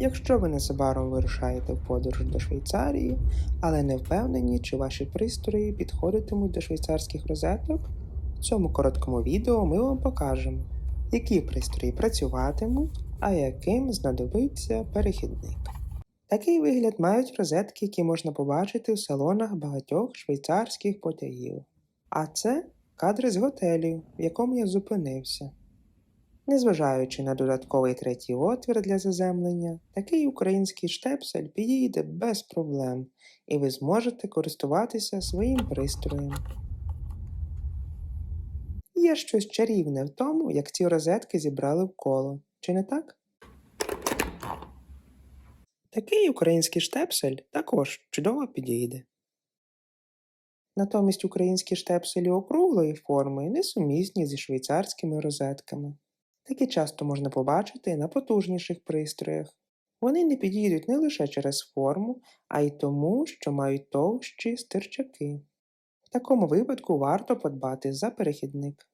Якщо ви незабаром вирушаєте в подорож до Швейцарії, але не впевнені, чи ваші пристрої підходитимуть до швейцарських розеток, в цьому короткому відео ми вам покажемо, які пристрої працюватимуть, а яким знадобиться перехідник. Такий вигляд мають розетки, які можна побачити в салонах багатьох швейцарських потягів. А це кадри з готелю, в якому я зупинився. Незважаючи на додатковий третій отвір для заземлення, такий український штепсель підійде без проблем, і ви зможете користуватися своїм пристроєм. Є щось чарівне в тому, як ці розетки зібрали в коло, чи не так? Такий український штепсель також чудово підійде. Натомість українські штепселі округлої форми несумісні зі швейцарськими розетками. Такі часто можна побачити на потужніших пристроях. Вони не підійдуть не лише через форму, а й тому, що мають товщі стирчаки. В такому випадку варто подбати за перехідник.